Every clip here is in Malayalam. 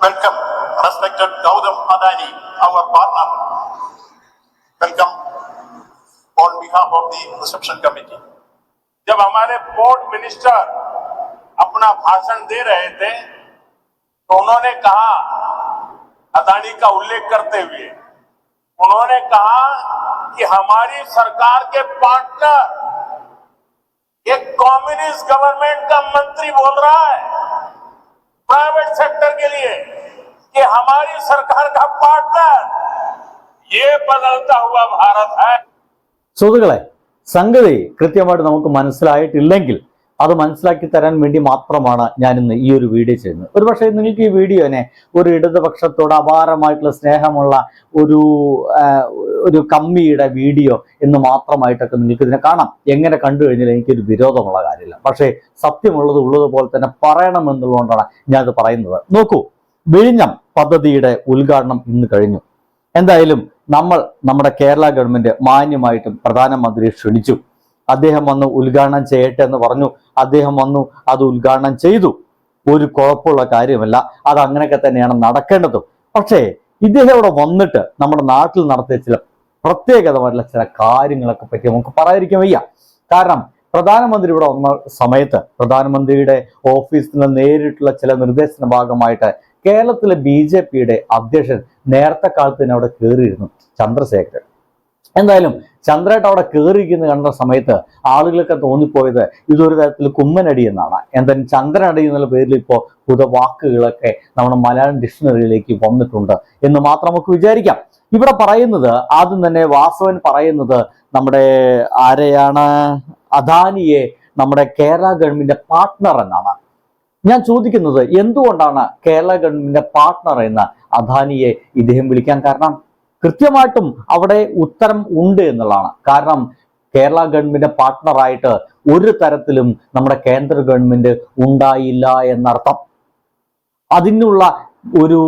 welcome respected Gautam Adani, our partner. Welcome on behalf of the reception committee. जब हमारे पोर्ट मिनिस्टर अपना भाषण दे रहे थे तो उन्होंने कहा अदानी का उल्लेख करते हुए उन्होंने कहा कि हमारी सरकार के पार्टनर एक कम्युनिस्ट गवर्नमेंट का मंत्री बोल रहा है प्राइवेट सेक्टर के लिए कि हमारी सरकार का पार्टनर ये बदलता हुआ भारत है സുഹൃത്തുക്കളെ സംഗതി കൃത്യമായിട്ട് നമുക്ക് മനസ്സിലായിട്ടില്ലെങ്കിൽ അത് മനസ്സിലാക്കി തരാൻ വേണ്ടി മാത്രമാണ് ഞാൻ ഇന്ന് ഈ ഒരു വീഡിയോ ചെയ്യുന്നത്. ഒരുപക്ഷെ നിങ്ങൾക്ക് ഈ വീഡിയോനെ ഒരു ഇടതുപക്ഷത്തോട് അപാരമായിട്ടുള്ള സ്നേഹമുള്ള ഒരു ഒരു കമ്മിയുടെ വീഡിയോ എന്ന് മാത്രമായിട്ടൊക്കെ നിങ്ങൾക്ക് ഇതിനെ കാണാം. എങ്ങനെ കണ്ടു കഴിഞ്ഞാൽ എനിക്കൊരു വിരോധമുള്ള കാര്യമില്ല. പക്ഷേ സത്യമുള്ളത് ഉള്ളതുപോലെ തന്നെ പറയണമെന്നുള്ളതുകൊണ്ടാണ് ഞാൻ അത് പറയുന്നത്. നോക്കൂ വിഴിഞ്ഞം പദ്ധതിയുടെ ഉദ്ഘാടനം ഇന്ന് കഴിഞ്ഞു. എന്തായാലും നമ്മൾ നമ്മുടെ കേരള ഗവൺമെന്റ് മാന്യമായിട്ടും പ്രധാനമന്ത്രിയെ ക്ഷണിച്ചു. അദ്ദേഹം വന്ന് ഉദ്ഘാടനം ചെയ്യട്ടെ എന്ന് പറഞ്ഞു. അദ്ദേഹം വന്നു അത് ഉദ്ഘാടനം ചെയ്തു. ഒരു കുഴപ്പമുള്ള കാര്യമല്ല. അത് അങ്ങനെയൊക്കെ തന്നെയാണ് നടക്കേണ്ടതും. പക്ഷേ ഇദ്ദേഹം ഇവിടെ വന്നിട്ട് നമ്മുടെ നാട്ടിൽ നടത്തിയ ചില പ്രത്യേകതമായിട്ടുള്ള ചില കാര്യങ്ങളൊക്കെ പറ്റി നമുക്ക് പറയാതിരിക്കാൻ വയ്യ. കാരണം പ്രധാനമന്ത്രി ഇവിടെ വന്ന സമയത്ത് പ്രധാനമന്ത്രിയുടെ ഓഫീസിൽ നിന്ന് നേരിട്ടുള്ള ചില നിർദ്ദേശത്തിന്റെ ഭാഗമായിട്ട് കേരളത്തിലെ ബി ജെ പിയുടെ അധ്യക്ഷൻ നേരത്തെ കാലത്ത് തന്നെ അവിടെ കയറിയിരുന്നു ചന്ദ്രശേഖരൻ. എന്തായാലും ചന്ദ്രേട്ട അവിടെ കയറിയിരിക്കുന്ന കണ്ട സമയത്ത് ആളുകളൊക്കെ തോന്നിപ്പോയത് ഇതൊരു തരത്തിൽ കുമ്മനടി എന്നാണ്. എന്തായാലും ചന്ദ്രനടി എന്നുള്ള പേരിൽ ഇപ്പോൾ പുതിയ വാക്കുകളൊക്കെ നമ്മുടെ മലയാളം ഡിക്ഷണറിയിലേക്ക് വന്നിട്ടുണ്ട് എന്ന് മാത്രം നമുക്ക് വിചാരിക്കാം. ഇവിടെ പറയുന്നത് ആദ്യം തന്നെ വാസവൻ പറയുന്നത് നമ്മുടെ ആരെയാണ്? അദാനിയെ നമ്മുടെ കേരള ഗവൺമെന്റിന്റെ പാർട്ട്ണർ എന്നാണ്. ഞാൻ ചോദിക്കുന്നത് എന്തുകൊണ്ടാണ് കേരള ഗവൺമെന്റിന്റെ പാർട്ട്ണർ എന്ന് അദാനിയെ ഇദ്ദേഹം വിളിക്കാൻ കാരണം? കൃത്യമായിട്ടും അവിടെ ഉത്തരം ഉണ്ട് എന്നുള്ളതാണ്. കാരണം കേരള ഗവൺമെന്റ് പാർട്ട്ണറായിട്ട് ഒരു തരത്തിലും നമ്മുടെ കേന്ദ്ര ഗവൺമെന്റ് ഉണ്ടായില്ല എന്നർത്ഥം. അതിനുള്ള ഒരു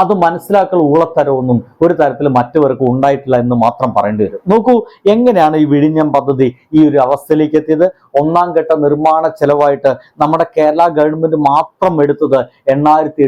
അത് മനസ്സിലാക്കൽ ഊളത്തരമൊന്നും ഒരു തരത്തിൽ മറ്റവർക്ക് ഉണ്ടായിട്ടില്ല എന്ന് മാത്രം പറയേണ്ടി വരും. നോക്കൂ എങ്ങനെയാണ് ഈ വിഴിഞ്ഞം പദ്ധതി ഈ ഒരു അവസ്ഥയിലേക്ക് എത്തിയത്? ഒന്നാം ഘട്ട നിർമ്മാണ ചെലവായിട്ട് നമ്മുടെ കേരള ഗവൺമെന്റ് മാത്രം എടുത്തത് എണ്ണായിരത്തി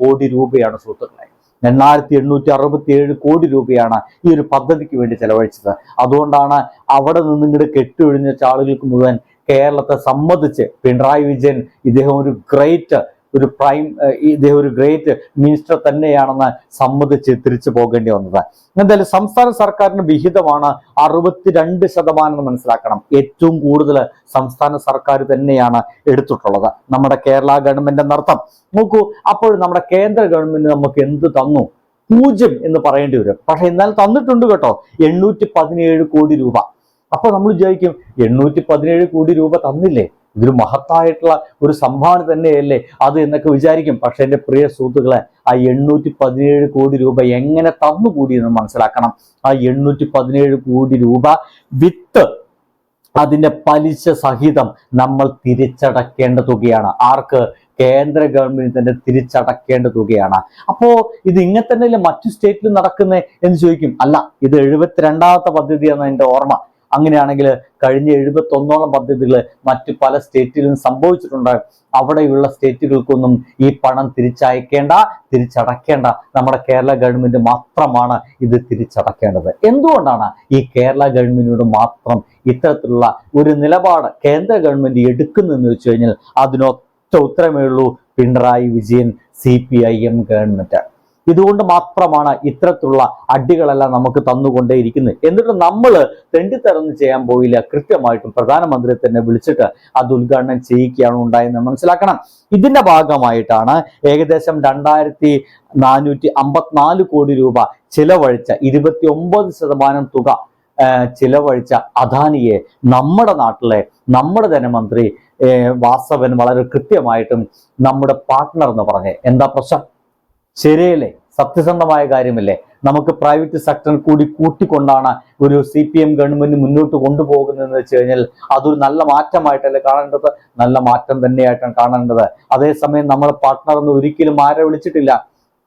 കോടി രൂപയാണ് സുഹൃത്തുക്കളെ. എണ്ണായിരത്തി എണ്ണൂറ്റി അറുപത്തി ഏഴ് കോടി രൂപയാണ് ഈ ഒരു പദ്ധതിക്ക് വേണ്ടി ചെലവഴിച്ചത്. അതുകൊണ്ടാണ് അവിടെ നിന്ന് ഇങ്ങോട്ട് കെട്ടൊഴിഞ്ഞ ആളുകൾക്ക് മുഴുവൻ കേരളത്തെ സമ്മതിച്ച് പിണറായി വിജയൻ ഇദ്ദേഹം ഒരു ഗ്രേറ്റ് ഒരു പ്രൈം ഇദ്ദേഹം ഒരു ഗ്രേറ്റ് മിനിസ്റ്റർ തന്നെയാണെന്ന് സമ്മതിച്ച് തിരിച്ചു പോകേണ്ടി വന്നത്. എന്തായാലും സംസ്ഥാന സർക്കാരിന് വിഹിതമാണ് അറുപത്തിരണ്ട് ശതമാനം എന്ന് മനസ്സിലാക്കണം. ഏറ്റവും കൂടുതൽ സംസ്ഥാന സർക്കാർ തന്നെയാണ് എടുത്തിട്ടുള്ളത്. നമ്മുടെ കേരള ഗവൺമെന്റ് എന്നർത്ഥം നോക്കൂ അപ്പോൾ നമ്മുടെ കേന്ദ്ര ഗവൺമെന്റ് നമുക്ക് എന്ത് തന്നു? പൂജ്യം എന്ന് പറയേണ്ടി വരും. പക്ഷെ എന്നാൽ തന്നിട്ടുണ്ട് കേട്ടോ. എണ്ണൂറ്റി പതിനേഴ് കോടി രൂപ. അപ്പൊ നമ്മൾ വിചാരിക്കും എണ്ണൂറ്റി പതിനേഴ് കോടി രൂപ തന്നില്ലേ? ഇതൊരു മഹത്തായിട്ടുള്ള ഒരു സംഭാവന തന്നെയല്ലേ അത് എന്നൊക്കെ വിചാരിക്കും. പക്ഷെ എന്റെ പ്രിയ സുഹൃത്തുക്കളെ ആ എണ്ണൂറ്റി പതിനേഴ് കോടി രൂപ എങ്ങനെ തന്നുകൂടി എന്ന് മനസ്സിലാക്കണം. ആ എണ്ണൂറ്റി പതിനേഴ് കോടി രൂപ വിത്ത് അതിന്റെ പലിശ സഹിതം നമ്മൾ തിരിച്ചടക്കേണ്ട തുകയാണ്. ആർക്ക്? കേന്ദ്ര ഗവൺമെന്റ് തന്നെ തിരിച്ചടക്കേണ്ട തുകയാണ്. അപ്പോ ഇത് ഇങ്ങനെ തന്നെയല്ലേ മറ്റു സ്റ്റേറ്റിൽ നടക്കുന്നത് എന്ന് ചോദിക്കും. അല്ല ഇത് എഴുപത്തിരണ്ടാമത്തെ പദ്ധതിയാണ് എന്റെ ഓർമ്മ. അങ്ങനെയാണെങ്കിൽ കഴിഞ്ഞ എഴുപത്തൊന്നോളം പദ്ധതികൾ മറ്റ് പല സ്റ്റേറ്റിലും സംഭവിച്ചിട്ടുണ്ട്. അവിടെയുള്ള സ്റ്റേറ്റുകൾക്കൊന്നും ഈ പണം തിരിച്ചയക്കേണ്ട തിരിച്ചടക്കേണ്ട. നമ്മുടെ കേരള ഗവൺമെന്റ് മാത്രമാണ് ഇത് തിരിച്ചടക്കേണ്ടത്. എന്തുകൊണ്ടാണ് ഈ കേരള ഗവൺമെന്റിനോട് മാത്രം ഇത്തരത്തിലുള്ള ഒരു നിലപാട് കേന്ദ്ര ഗവൺമെന്റ് എടുക്കുന്നതെന്ന് വെച്ച് കഴിഞ്ഞാൽ അതിനൊറ്റ ഉത്തരമേ ഉള്ളൂ Pinarayi Vijayan C P I M government. ഇതുകൊണ്ട് മാത്രമാണ് ഇത്തരത്തിലുള്ള അടികളെല്ലാം നമുക്ക് തന്നുകൊണ്ടേയിരിക്കുന്നത്. എന്നിട്ട് നമ്മൾ തെണ്ടിത്തരന്ന് ചെയ്യാൻ പോയില്ല. കൃത്യമായിട്ടും പ്രധാനമന്ത്രിയെ തന്നെ വിളിച്ചിട്ട് അത് ഉദ്ഘാടനം ചെയ്യിക്കുകയാണ് ഉണ്ടായെന്ന് മനസ്സിലാക്കണം. ഇതിന്റെ ഭാഗമായിട്ടാണ് ഏകദേശം രണ്ടായിരത്തി നാനൂറ്റി അമ്പത്തിനാല് കോടി രൂപ ചിലവഴിച്ച ഇരുപത്തി ഒമ്പത് ശതമാനം തുക ചിലവഴിച്ച അദാനിയെ നമ്മുടെ നാട്ടിലെ നമ്മുടെ ധനമന്ത്രി വാസവൻ വളരെ കൃത്യമായിട്ടും നമ്മുടെ പാർട്ട്ണർ എന്ന് പറഞ്ഞേ. എന്താ പ്രശ്നം? ശരിയല്ലേ സത്യസന്ധമായ കാര്യമല്ലേ? നമുക്ക് പ്രൈവറ്റ് സെക്ടർ കൂടി കൂട്ടിക്കൊണ്ടാണ് ഒരു സി പി എം ഗവൺമെന്റ് മുന്നോട്ട് കൊണ്ടുപോകുന്നതെന്ന് വെച്ച് കഴിഞ്ഞാൽ അതൊരു നല്ല മാറ്റമായിട്ടല്ലേ കാണേണ്ടത്? നല്ല മാറ്റം തന്നെയായിട്ടാണ് കാണേണ്ടത്. അതേസമയം നമ്മൾ പാർട്ട്ണർ എന്ന് ഒരിക്കലും ആരെ വിളിച്ചിട്ടില്ല.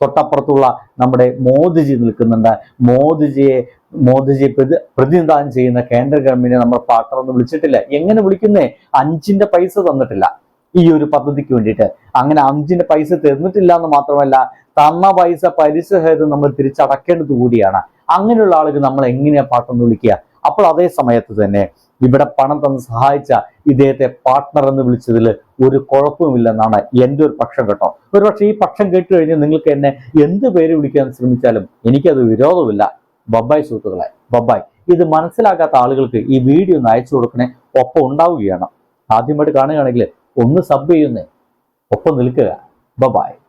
തൊട്ടപ്പുറത്തുള്ള നമ്മുടെ മോദിജി നിൽക്കുന്നുണ്ട്. മോദിജിയെ മോദിജിയെ പ്രതി പ്രതിനിധാനം ചെയ്യുന്ന കേന്ദ്ര ഗവൺമെന്റിനെ നമ്മൾ പാർട്ട്ണർ എന്ന് വിളിച്ചിട്ടില്ല. എങ്ങനെ വിളിക്കുന്നേ? അഞ്ചിന്റെ പൈസ തന്നിട്ടില്ല. ഈ ഒരു പദ്ധതിക്ക് വേണ്ടിയിട്ട്. അങ്ങനെ അഞ്ചിന്റെ പൈസ തന്നിട്ടില്ല എന്ന് മാത്രമല്ല തന്ന പൈസ പലിശ നമ്മൾ തിരിച്ചടക്കേണ്ടത് കൂടിയാണ്. അങ്ങനെയുള്ള ആളുകൾ നമ്മൾ എങ്ങനെയാ പാട്ടെന്ന് വിളിക്കുക? അപ്പോൾ അതേ സമയത്ത് തന്നെ ഇവിടെ പണം തന്ന് സഹായിച്ച ഇദ്ദേഹത്തെ പാർട്ട്ണർ എന്ന് വിളിച്ചതിൽ ഒരു കുഴപ്പമില്ലെന്നാണ് എന്റെ ഒരു പക്ഷം കേട്ടോ. ഒരു പക്ഷേ ഈ പക്ഷം കേട്ട് കഴിഞ്ഞാൽ നിങ്ങൾക്ക് എന്നെ എന്ത് പേര് വിളിക്കാൻ ശ്രമിച്ചാലും എനിക്കത് വിരോധമില്ല. ബബ്ബായ് സുഹൃത്തുക്കളെ ബബ്ബായ് ഇത് മനസ്സിലാക്കാത്ത ആളുകൾക്ക് ഈ വീഡിയോ ഒന്ന് അയച്ചു കൊടുക്കണേ ഒപ്പം ഉണ്ടാവുകയാണ്. ആദ്യമായിട്ട് കാണുകയാണെങ്കിൽ ഒന്ന് സബ് ചെയ്യുന്നേ. ഒപ്പം നിൽക്കുക. ബബായ്